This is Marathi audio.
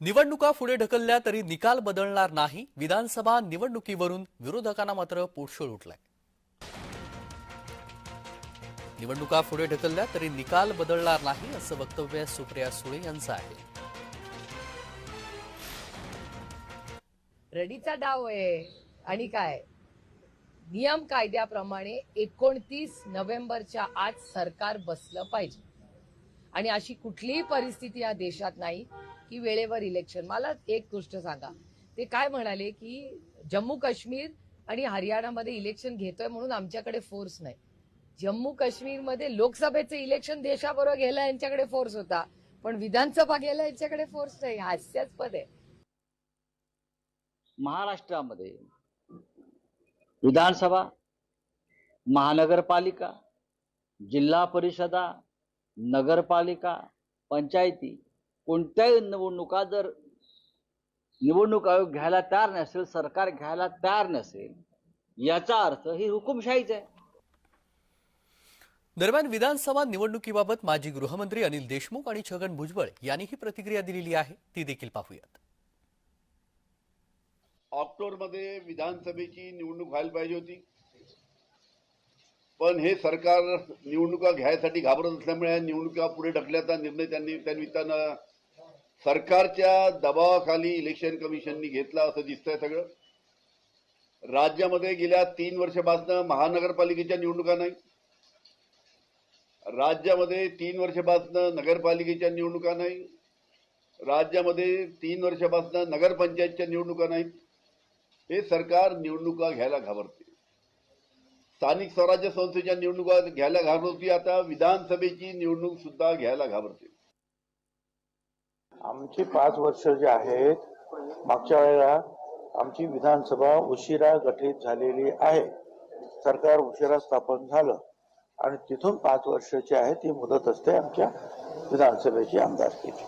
निवडणुका पुढे ढकलल्या तरी निकाल बदलणार नाही. विधानसभा निवडणुकीवरून विरोधकांना मात्र पोटशोळ उठलाय. निवडणुका पुढे ढकलल्या तरी निकाल बदलणार नाही असं वक्तव्य सुप्रिया सुळे यांचं आहे. रडीचा डाव आहे. आणि काय? नियम कायद्याप्रमाणे एकोणतीस नोव्हेंबरच्या आज सरकार बसलं पाहिजे. आणि अशी कुठलीही परिस्थिती या देशात नाही की वेळेवर इलेक्शन मला एक गोष्ट सांगा. ते काय म्हणाले की जम्मू काश्मीर आणि हरियाणामध्ये इलेक्शन घेतोय म्हणून आमच्याकडे फोर्स नाही. जम्मू काश्मीरमध्ये लोकसभेचं इलेक्शन देशाबरोबर घ्यायला यांच्याकडे फोर्स होता. पण विधानसभा घ्यायला यांच्याकडे फोर्स नाही. हास्यास्पद आहे. महाराष्ट्रामध्ये विधानसभा महानगरपालिका जिल्हा परिषदा नगरपालिका पंचायती कोणत्याही निवडणुका जर निवडणूक आयोग घ्यायला तयार नसेल सरकार घ्यायला तयार नसेल याचा अर्थ ही हुकुमशाहीच आहे. दरम्यान विधानसभा निवडणुकीबाबत माजी गृहमंत्री अनिल देशमुख आणि छगन भुजबळ यांनीही प्रतिक्रिया दिलेली आहे. ती देखील पाहूयात. ऑक्टोबरमध्ये विधानसभेची निवडणूक व्हायला पाहिजे होती. पण हे सरकार निवडणुका घ्यायसाठी घाबरत असल्यामुळे या निवडणुका पुढे ढकल्याचा निर्णय त्यांनी त्यानिमित्तानं सरकारच्या दबावाखाली इलेक्शन कमिशननी घेतला असं दिसतंय सगळं. राज्यामध्ये गेल्या तीन वर्षापासून महानगरपालिकेच्या निवडणुका नाही. राज्यामध्ये तीन वर्षापासून नगरपालिकेच्या निवडणुका नाही. राज्यामध्ये तीन वर्षापासून नगरपंचायतच्या निवडणुका नाहीत. हे सरकार निवडणुका घ्यायला घाबरते. स्थानिक स्वराज्य संस्थेच्या निवडणुका घ्यायला घाबरती आता विधानसभेची निवडणूक सुद्धा घ्यायला घाबरते. आमची पाच वर्ष जे आहेत मागच्या वेळेला आमची विधानसभा उशिरा गठीत झालेली आहे. सरकार उशिरा स्थापन झालं. आणि तिथून पाच वर्षाची आहे ती मुदत असते आमच्या विधानसभेची आमदारकीची.